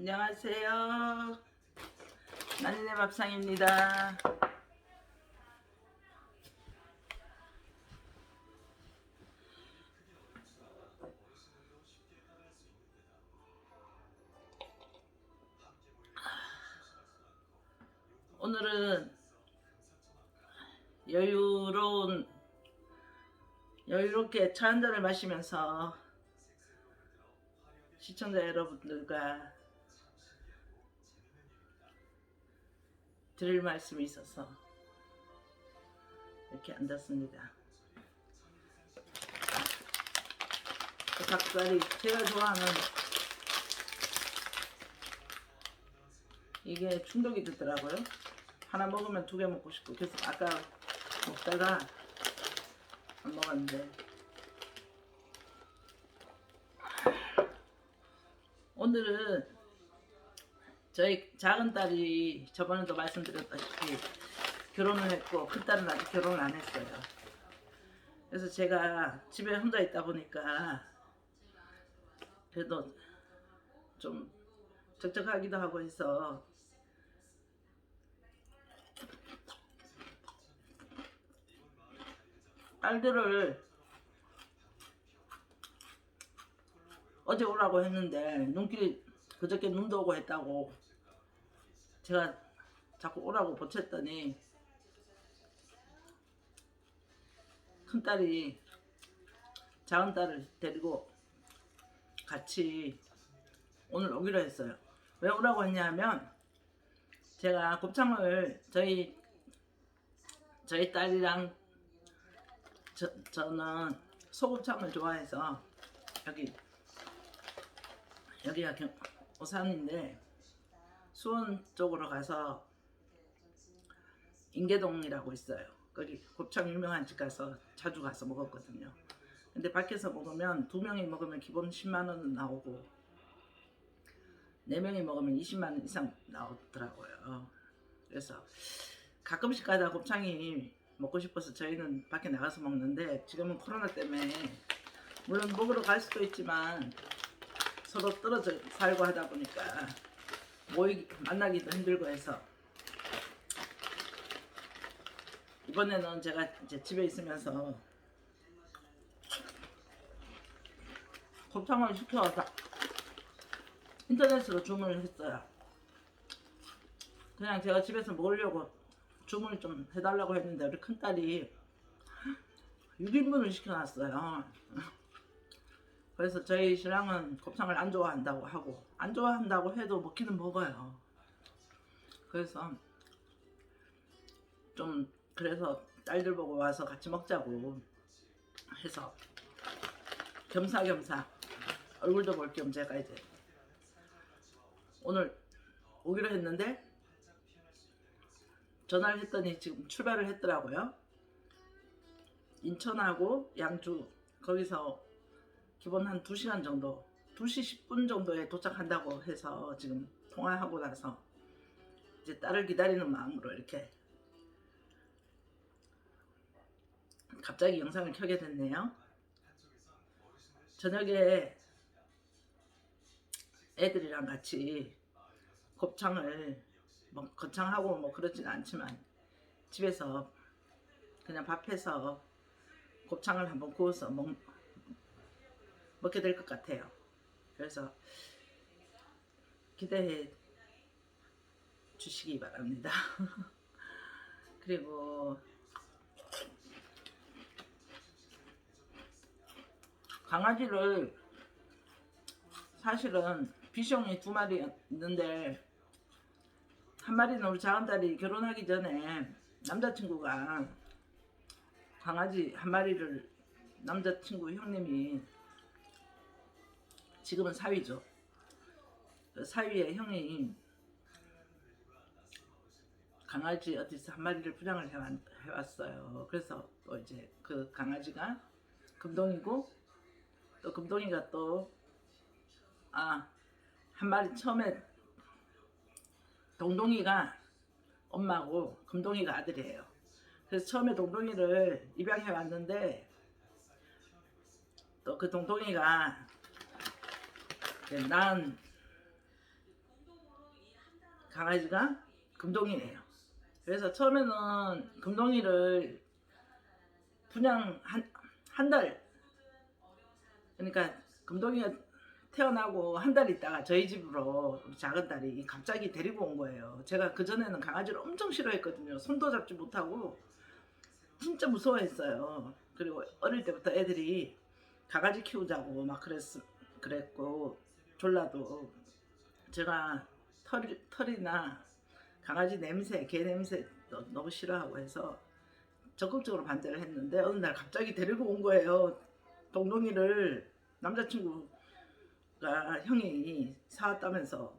안녕하세요. 난이네 밥상입니다. 오늘은 여유로운 여유롭게 차 한 잔을 마시면서 시청자 여러분들과 드릴 말씀이 있어서 이렇게 앉았습니다. 그 닭다리 제가 좋아하는 이게 충동이 되더라고요. 하나 먹으면 두 개 먹고 싶고 그래서 아까 먹다가 안 먹었는데 오늘은 저희 작은 딸이 저번에도 말씀드렸다시피 결혼을 했고 큰 딸은 아직 결혼을 안 했어요. 그래서 제가 집에 혼자 있다 보니까 그래도 좀 적적하기도 하고 해서 딸들을 어제 오라고 했는데 눈길이 그저께 눈도 오고 했다고 제가 자꾸 오라고 보챘더니 큰 딸이 작은 딸을 데리고 같이 오늘 오기로 했어요. 왜 오라고 했냐면 제가 곱창을 저희 저희 딸이랑 저, 저는 소곱창을 좋아해서 여기 여기가 경, 오산인데 수원 쪽으로 가서 인계동이라고 있어요. 거기 곱창 유명한 집 가서 자주 가서 먹었거든요. 근데 밖에서 먹으면 두 명이 먹으면 기본 10만 원은 나오고 네 명이 먹으면 20만 원 이상 나오더라고요. 그래서 가끔씩 가다 곱창이 먹고 싶어서 저희는 밖에 나가서 먹는데 지금은 코로나 때문에 물론 먹으러 갈 수도 있지만 서로 떨어져 살고 하다 보니까 모이 만나기도 힘들고 해서 이번에는 제가 이제 집에 있으면서 곱창을 시켜서 인터넷으로 주문을 했어요. 그냥 제가 집에서 먹으려고 주문을 좀 해달라고 했는데 우리 큰딸이 6인분을 시켜놨어요. 그래서 저희 신랑은 곱창을 안 좋아한다고 하고 안 좋아한다고 해도 먹기는 먹어요. 그래서 좀 그래서 딸들 보고 와서 같이 먹자고 해서 겸사겸사 얼굴도 볼 겸 제가 이제 오늘 오기로 했는데 전화를 했더니 지금 출발을 했더라고요. 인천하고 양주 거기서 기본 한 2시간 정도 2시 10분 정도에 도착한다고 해서 지금 통화하고 나서 이제 딸을 기다리는 마음으로 이렇게 갑자기 영상을 켜게 됐네요. 저녁에 애들이랑 같이 곱창을 뭐 거창하고 뭐 그렇진 않지만 집에서 그냥 밥해서 곱창을 한번 구워서 먹, 먹게 될 것 같아요. 그래서 기대해 주시기 바랍니다. 그리고 강아지를 사실은 비숑이 두 마리 있는데 한 마리는 우리 작은 딸이 결혼하기 전에 남자친구가 강아지 한 마리를 남자친구 형님이 지금은 사위죠. 그 사위의 형이 강아지 어디서 한 마리를 분양을 해왔- 해왔어요. 그래서 또 이제 그 강아지가 금동이고 또 금동이가 또 아 한 마리 처음에 동동이가 엄마고 금동이가 아들이에요. 그래서 처음에 동동이를 입양해 왔는데 또 그 동동이가 난 강아지가 금동이에요. 그래서 처음에는 금동이를 분양 한 한 달 그러니까 금동이가 태어나고 한 달 있다가 저희 집으로 우리 작은 딸이 갑자기 데리고 온 거예요. 제가 그 전에는 강아지를 엄청 싫어했거든요. 손도 잡지 못하고 진짜 무서워했어요. 그리고 어릴 때부터 애들이 강아지 키우자고 막 그랬 그랬고 졸라도 제가 털, 털이나 강아지 냄새, 개 냄새 너- 너무 싫어하고 해서 적극적으로 반대를 했는데 어느 날 갑자기 데리고 온 거예요. 동동이를 남자친구가 형이 사왔다면서.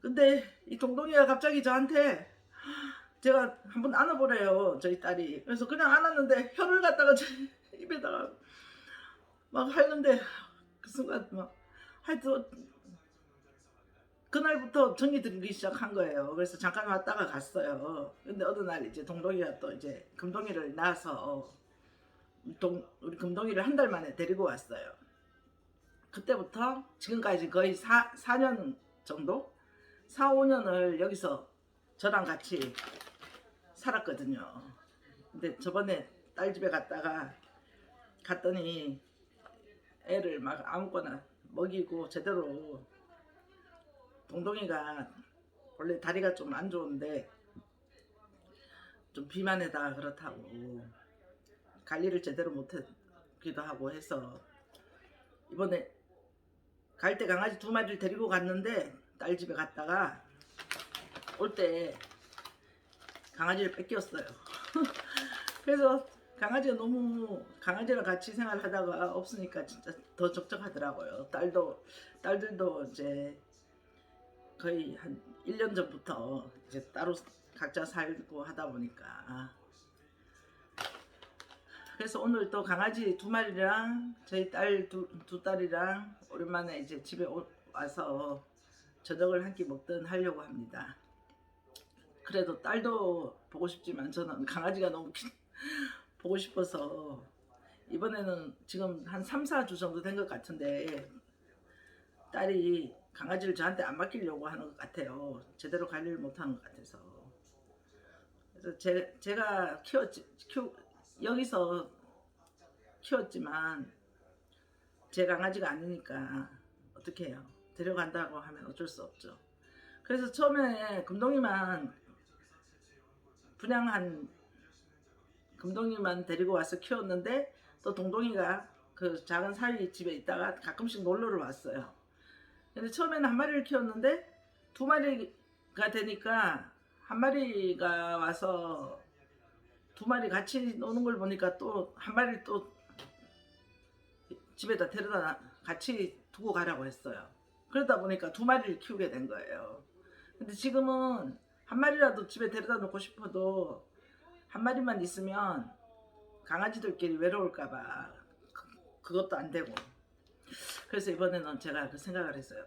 근데 이 동동이가 갑자기 저한테 제가 한번 안아보래요 저희 딸이 그래서 그냥 안았는데 혀를 갖다가 제 입에다가 막 하는데 그 순간 막 하여튼 그날부터 정이 들기 시작한 거예요. 그래서 잠깐 왔다가 갔어요. 근데 어느 날 이제 동동이가 또 이제 금동이를 낳아서 동, 우리 금동이를 한 달 만에 데리고 왔어요. 그때부터 지금까지 거의 4, 4년 정도? 4, 5년을 여기서 저랑 같이 살았거든요. 근데 저번에 딸 집에 갔다가 갔더니 애를 막 아무거나 먹이고 제대로 동동이가 원래 다리가 좀 안 좋은데 좀 비만에다 그렇다고 관리를 제대로 못했기도 하고 해서 이번에 갈 때 강아지 두 마리를 데리고 갔는데 딸 집에 갔다가 올 때 강아지를 뺏겼어요. 그래서 강아지가 너무 강아지랑 같이 생활하다가 없으니까 진짜 더 적적하더라고요. 딸도 딸들도 이제 거의 한 1년 전부터 이제 따로 각자 살고 하다 보니까 그래서 오늘 또 강아지 두 마리랑 저희 딸두 두 딸이랑 오랜만에 이제 집에 오- 와서 저녁을 한 끼 먹든 하려고 합니다. 그래도 딸도 보고 싶지만 저는 강아지가 너무 기- 보고 싶어서 이번에는 지금 한 3, 4주 정도 된 것 같은데 딸이 강아지를 저한테 안 맡기려고 하는 것 같아요. 제대로 관리를 못하는 것 같아서. 그래서 제, 제가 키웠지, 키우, 여기서 키웠지만 제 강아지가 아니니까 어떻게 해요? 데려간다고 하면 어쩔 수 없죠. 그래서 처음에 금동이만 분양한 금동이만 데리고 와서 키웠는데 또 동동이가 그 작은 사위 집에 있다가 가끔씩 놀러를 왔어요. 근데 처음에는 한 마리를 키웠는데 두 마리가 되니까 한 마리가 와서 두 마리 같이 노는 걸 보니까 또 한 마리를 또 집에다 데려다 놔- 같이 두고 가라고 했어요. 그러다 보니까 두 마리를 키우게 된 거예요. 근데 지금은 한 마리라도 집에 데려다 놓고 싶어도 한 마리만 있으면 강아지들끼리 외로울까봐 그- 그것도 안 되고 그래서 이번에는 제가 그 생각을 했어요.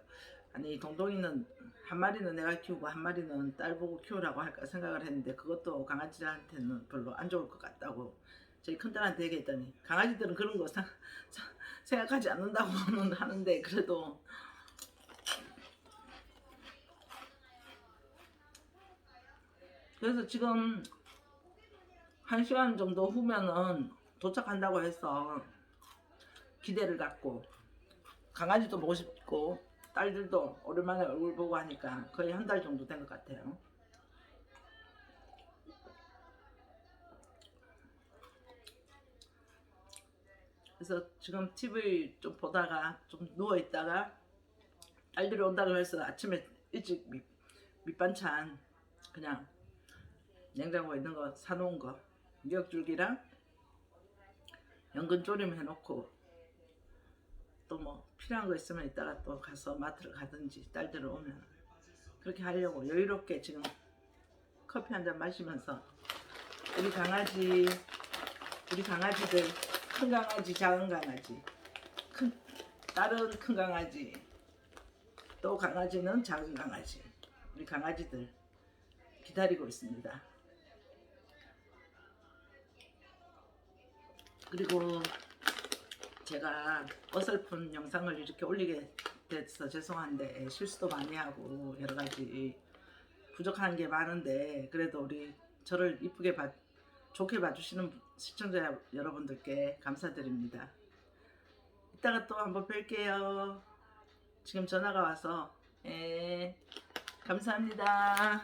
아니 동동이는 한 마리는 내가 키우고 한 마리는 딸 보고 키우라고 할까 생각을 했는데 그것도 강아지한테는 별로 안 좋을 것 같다고 저희 큰딸한테 얘기했더니 강아지들은 그런 거 사- 사- 생각하지 않는다고는 하는데 그래도 그래서 지금 한 시간 정도 후면은 도착한다고 해서 기대를 갖고 강아지도 보고 싶고 딸들도 오랜만에 얼굴 보고 하니까 거의 한 달 정도 된 것 같아요. 그래서 지금 TV 좀 보다가 좀 누워 있다가 딸들이 온다고 해서 아침에 일찍 밑, 밑반찬 그냥 냉장고에 있는 거 사놓은 거 미역줄기랑 연근 조림 해놓고 또 뭐 필요한 거 있으면 이따가 또 가서 마트를 가든지 딸들 오면 그렇게 하려고 여유롭게 지금 커피 한 잔 마시면서 우리 강아지 우리 강아지들 큰 강아지 작은 강아지 큰 딸은 큰 강아지 또 강아지는 작은 강아지 우리 강아지들 기다리고 있습니다. 그리고 제가 어설픈 영상을 이렇게 올리게 돼서 죄송한데 실수도 많이 하고 여러 가지 부족한 게 많은데 그래도 우리 저를 이쁘게 봐 좋게 봐주시는 시청자 여러분들께 감사드립니다. 이따가 또 한번 뵐게요. 지금 전화가 와서 예 감사합니다.